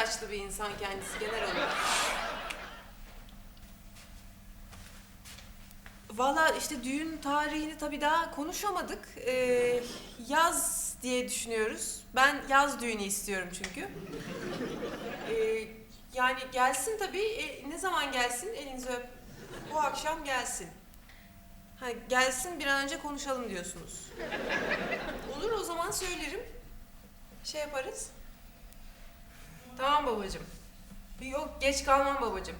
mizaçlı bir insan kendisi genel olarak. Valla işte düğün tarihini tabii daha konuşamadık. Ee, yaz diye düşünüyoruz. Ben yaz düğünü istiyorum çünkü. Ee, yani gelsin tabii. E, ne zaman gelsin? Elinizi öp. Bu akşam gelsin. Ha, gelsin bir an önce konuşalım diyorsunuz. Olur o zaman söylerim. Şey yaparız. Tamam babacığım. Yok geç kalmam babacığım.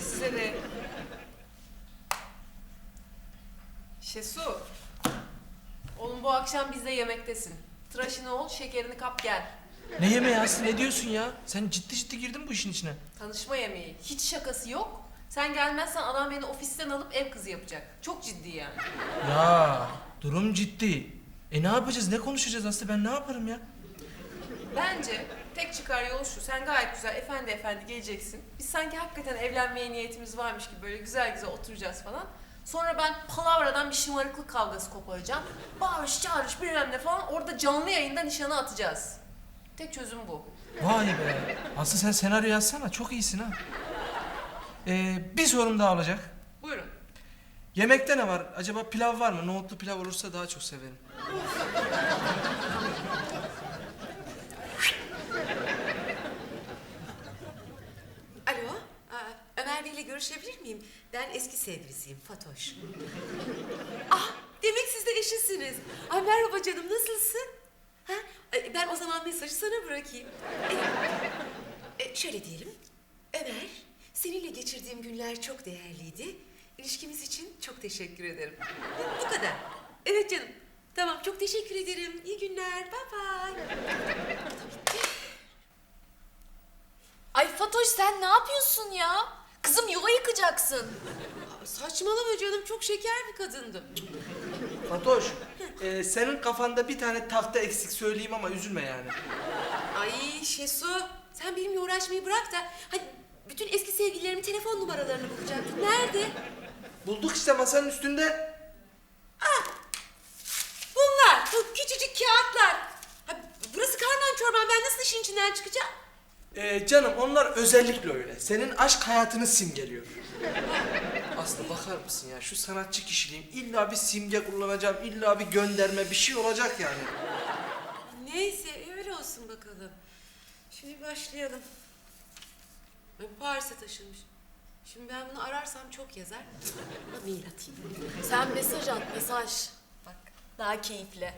Size de. Şesu. Oğlum bu akşam bizde yemektesin. Tıraşını ol, şekerini kap gel. Ne yemeği Aslı ne diyorsun ya? Sen ciddi ciddi girdin bu işin içine. Tanışma yemeği. Hiç şakası yok. Sen gelmezsen adam beni ofisten alıp ev kızı yapacak. Çok ciddi yani. Ya durum ciddi. E ne yapacağız ne konuşacağız Aslı ben ne yaparım ya? Bence tek çıkar yol şu. Sen gayet güzel efendi efendi geleceksin. Biz sanki hakikaten evlenmeye niyetimiz varmış gibi böyle güzel güzel oturacağız falan. Sonra ben palavradan bir şımarıklık kavgası koparacağım. Bağırış çağırış bilmem ne falan. Orada canlı yayında nişanı atacağız. Tek çözüm bu. Vay be. Aslı sen senaryo yazsana çok iyisin ha. Ee, bir sorum daha olacak. Buyurun. Yemekte ne var? Acaba pilav var mı? Nohutlu pilav olursa daha çok severim. görüşebilir miyim? Ben eski sevgilisiyim, Fatoş. ah, demek siz de eşisiniz. Ay merhaba canım, nasılsın? Ha? Ben o zaman mesajı sana bırakayım. E, e, şöyle diyelim, Ömer, seninle geçirdiğim günler çok değerliydi. İlişkimiz için çok teşekkür ederim. Bu kadar. Evet canım. Tamam, çok teşekkür ederim. İyi günler, bye bye. Ay Fatoş sen ne yapıyorsun ya? Kızım yuva yıkacaksın. Saçmalama canım, çok şeker bir kadındı. Fatoş, e, senin kafanda bir tane tahta eksik söyleyeyim ama üzülme yani. Ay Şesu, sen benimle uğraşmayı bırak da hani bütün eski sevgililerimin telefon numaralarını bulacaktın. Nerede? Bulduk işte masanın üstünde. Bunlar, bu küçücük kağıtlar. Ha, burası karman çorman, ben nasıl işin içinden çıkacağım? Ee, canım onlar özellikle öyle. Senin aşk hayatını simgeliyor. Aslı bakar mısın ya şu sanatçı kişiliğim illa bir simge kullanacağım, illa bir gönderme bir şey olacak yani. Neyse, öyle olsun bakalım. Şimdi başlayalım. Ay, Paris'e taşınmış. Şimdi ben bunu ararsam çok yazar. Ama mail atayım. Sen mesaj at mesaj. Bak daha keyifli.